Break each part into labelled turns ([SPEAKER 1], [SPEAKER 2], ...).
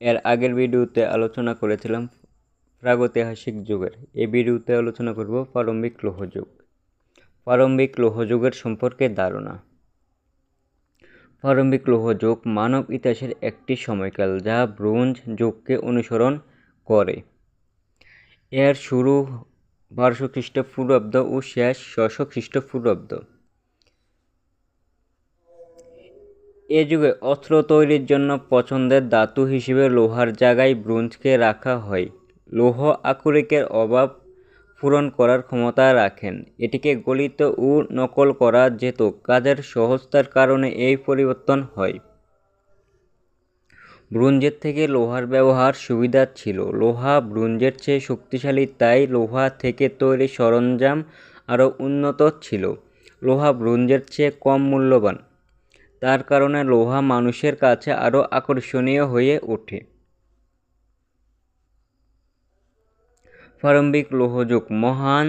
[SPEAKER 1] এর আগের ভিডিওতে আলোচনা করেছিলাম প্রাগৈতিহাসিক যুগের। এই ভিডিওতে আলোচনা করব প্রারম্ভিক লৌহযুগ। প্রারম্ভিক লৌহযুগের সম্পর্কে ধারণা। প্রারম্ভিক লৌহযুগ মানব ইতিহাসের একটি সময়কাল যা ব্রোঞ্জ যুগকে অনুসরণ করে। এর শুরু বারোশো খ্রিস্টপূর্বাব্দ ও শেষ ছশো খ্রিস্টপূর্বাব্দ। এ যুগে অস্ত্র তৈরির জন্য পছন্দের ধাতু হিসেবে লোহার জায়গায় ব্রোঞ্জকে রাখা হয়। লৌহ আকরিকের অভাব পূরণ করার ক্ষমতা রাখেন। এটিকে গলিত ও নকল করা যেত। কাজের সহজতার কারণে এই পরিবর্তন হয়। ব্রোঞ্জের থেকে লোহার ব্যবহার সুবিধা ছিল। লোহা ব্রোঞ্জের চেয়ে শক্তিশালী, তাই লোহা থেকে তৈরি সরঞ্জাম আরও উন্নত ছিল। লোহা ব্রোঞ্জের চেয়ে কম মূল্যবান। তার কারণে লোহা মানুষের কাছে আরও আকর্ষণীয় হয়ে ওঠে। প্রারম্ভিক লৌহযুগ, মহান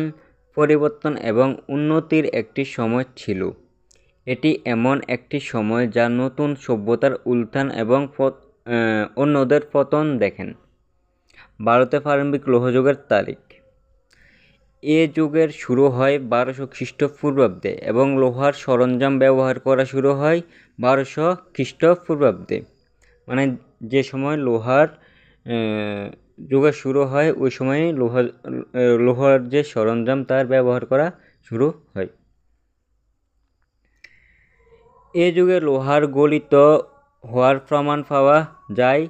[SPEAKER 1] পরিবর্তন এবং উন্নতির একটি সময় ছিল। এটি এমন একটি সময় যা নতুন সভ্যতার উত্থান এবং অন্যদের পতন দেখেন। ভারতে প্রারম্ভিক লৌহযুগের তারিখ। এ যুগের শুরু হয় বারোশো খ্রিস্টপূর্বাব্দে এবং লোহার সরঞ্জাম ব্যবহার করা শুরু হয় বারোশো খ্রিস্টপূর্বাব্দে। মানে যে সময় লোহার যুগে শুরু হয়, ওই সময়ই লোহা লোহার যে সরঞ্জাম তার ব্যবহার করা শুরু হয়। এ যুগে লোহার গলিত হওয়ার প্রমাণ পাওয়া যায়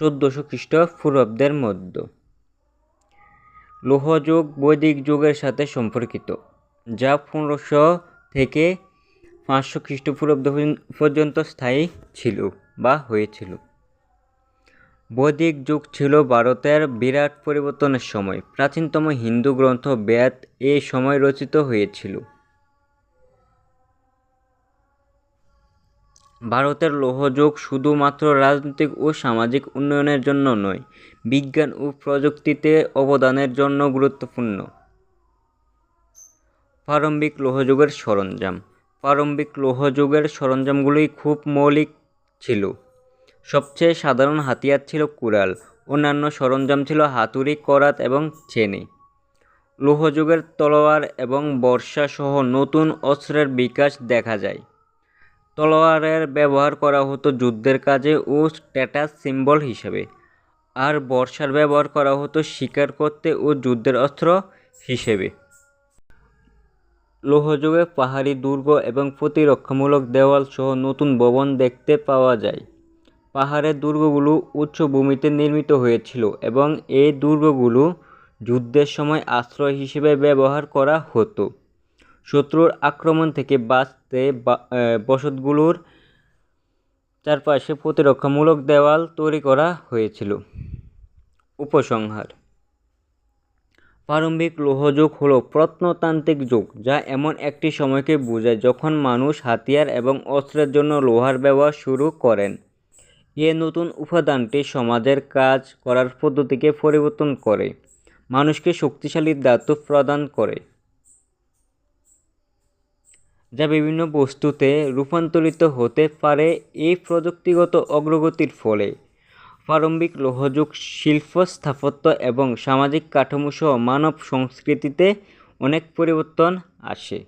[SPEAKER 1] চোদ্দোশো খ্রিস্টপূর্বাব্দের মধ্যে। লোহযুগ বৈদিক যুগের সাথে সম্পর্কিত, যা পনেরোশো থেকে পাঁচশো খ্রিস্টপূর্বাব্দ পর্যন্ত স্থায়ী ছিল বা হয়েছিল। বৈদিক যুগ ছিল ভারতের বিরাট পরিবর্তনের সময়। প্রাচীনতম হিন্দু গ্রন্থ বেদ এই সময় রচিত হয়েছিল। ভারতের লৌহযুগ শুধুমাত্র রাজনৈতিক ও সামাজিক উন্নয়নের জন্য নয়, বিজ্ঞান ও প্রযুক্তিতে অবদানের জন্য গুরুত্বপূর্ণ। প্রারম্ভিক লৌহযুগের সরঞ্জাম। প্রারম্ভিক লৌহযুগের সরঞ্জামগুলি খুব মৌলিক ছিল। সবচেয়ে সাধারণ হাতিয়ার ছিল কুড়াল, অন্যান্য সরঞ্জাম ছিল হাতুড়ি, করাত এবং চেনি। লৌহযুগের তলোয়ার এবং বর্ষা সহ নতুন অস্ত্রের বিকাশ দেখা যায়। তলোয়ারের ব্যবহার করা হতো যুদ্ধের কাজে ও স্ট্যাটাস সিম্বল হিসেবে, আর বর্ষার ব্যবহার করা হতো শিকার করতে ও যুদ্ধের অস্ত্র হিসেবে। লৌহযুগে পাহাড়ি দুর্গ এবং প্রতিরক্ষামূলক দেওয়াল সহ নতুন ভবন দেখতে পাওয়া যায়। পাহাড়ের দুর্গগুলো উচ্চভূমিতে নির্মিত হয়েছিল এবং এই দুর্গগুলো যুদ্ধের সময় আশ্রয় হিসেবে ব্যবহার করা হতো। শত্রুর আক্রমণ থেকে বাঁচতে বসতগুলোর চারপাশে প্রতিরক্ষামূলক দেওয়াল তৈরি করা হয়েছিল। উপসংহার প্রারম্ভিক লৌহযুগ হল প্রত্নতান্ত্রিক যুগ, যা এমন একটি সময়কে বোঝায় যখন মানুষ হাতিয়ার এবং অস্ত্রের জন্য লোহার ব্যবহার শুরু করেন। এ নতুন উপাদানটি সমাজের কাজ করার পদ্ধতিকে পরিবর্তন করে, মানুষকে শক্তিশালী ধাতু প্রদান করে, যা বিভিন্ন বস্তুতে রূপান্তরিত হতে পারে এই প্রযুক্তিগত অগ্রগতির ফলে। প্রারম্ভিক লৌহযুগ শিল্প স্থাপত্য এবং সামাজিক কাঠামো সহ মানব সংস্কৃতিতে অনেক পরিবর্তন আসে।